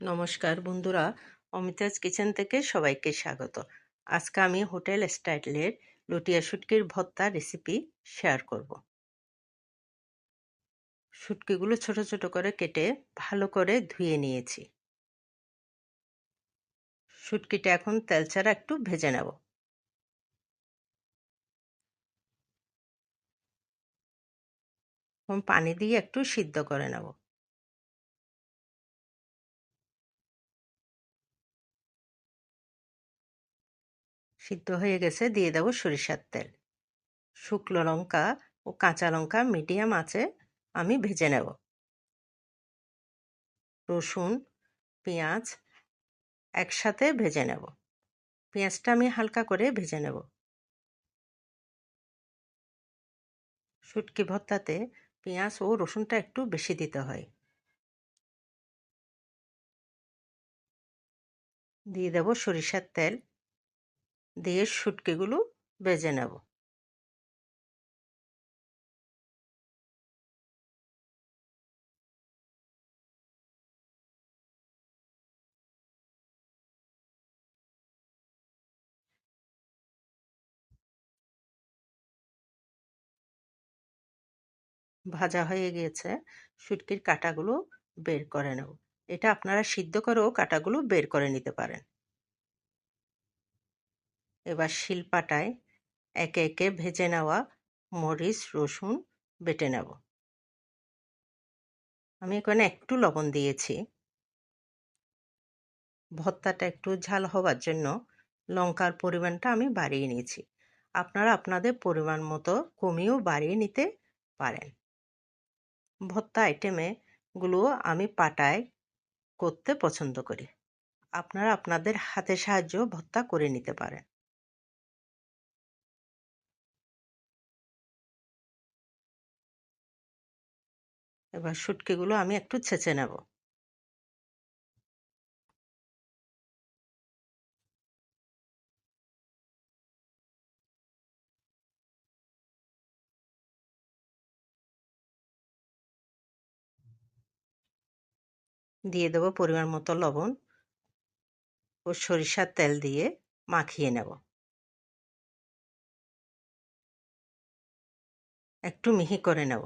নমস্কার বন্ধুরা, অমিতাজ কিচেন থেকে সবাইকে স্বাগত। আজকে আমি হোটেল স্টাইলের লুটিয়া শুটকির ভর্তা রেসিপি শেয়ার করব। শুটকিগুলো ছোট ছোট করে কেটে ভালো করে ধুয়ে নিয়েছি। শুটকিটা এখন তেল ছাড়া একটু ভেজে নেব। পানি দিয়ে একটু সিদ্ধ করে নেব। সিদ্ধ হয়ে গেছে, দিয়ে দেবো সরিষার তেল। শুকনো লঙ্কা ও কাঁচা লঙ্কা মিডিয়াম আছে আমি ভেজে নেব। রসুন, পেঁয়াজ একসাথে ভেজে নেব। পেঁয়াজটা আমি হালকা করে ভেজে নেব। শুটকি ভর্তাতে পেঁয়াজ ও রসুনটা একটু বেশি দিতে হয়। দিয়ে দেব সরিষার তেল। দিয়ে শুটকিগুলো বেজে নেব। ভাজা হয়ে গিয়েছে শুটকির কাটাগুলো বের করে নেব। এটা আপনারা সিদ্ধ করেও কাটাগুলো বের করে নিতে পারেন। এবার শিলপাটায় একে একে ভেজে নেওয়া মরিচ, রসুন বেটে নেব। আমি এখানে একটু লবণ দিয়েছি। ভর্তাটা একটু ঝাল হওয়ার জন্য লঙ্কার পরিমাণটা আমি বাড়িয়ে নিয়েছি। আপনারা আপনাদের পরিমাণ মতো কমিয়েও বাড়িয়ে নিতে পারেন। ভর্তা আইটেমে গুলো আমি পাটায় করতে পছন্দ করি। আপনারা আপনাদের হাতে সাহায্য ভর্তা করে নিতে পারেন। এবার শুটকিগুলো আমি একটু ছেঁচে নেব। দিয়ে দেবো পরিমাণ মতো লবণ ও সরিষার তেল দিয়ে মাখিয়ে নেব। একটু মিহি করে নেব।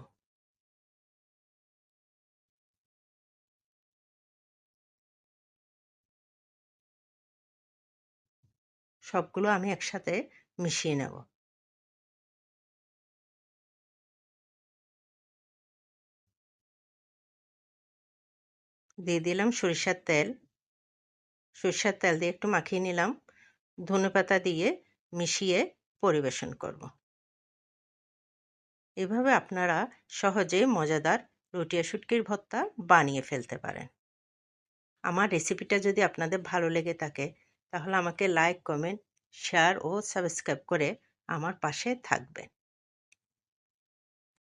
সবগুলো আমি একসাথে মিশিয়ে নেব। দিয়ে দিলাম সরিষার তেল। সরিষার তেল দিয়ে একটু মাখিয়ে নিলাম। ধনেপাতা দিয়ে মিশিয়ে পরিবেশন করব। এভাবে আপনারা সহজে মজাদার রুটিয়া শুটকির ভর্তা বানিয়ে ফেলতে পারেন। আমার রেসিপিটা যদি আপনাদের ভালো লেগে থাকে তাহলে আমাকে লাইক কমেন্ট শেয়ার ও সাবস্ক্রাইব করে আমার পাশে থাকবেন।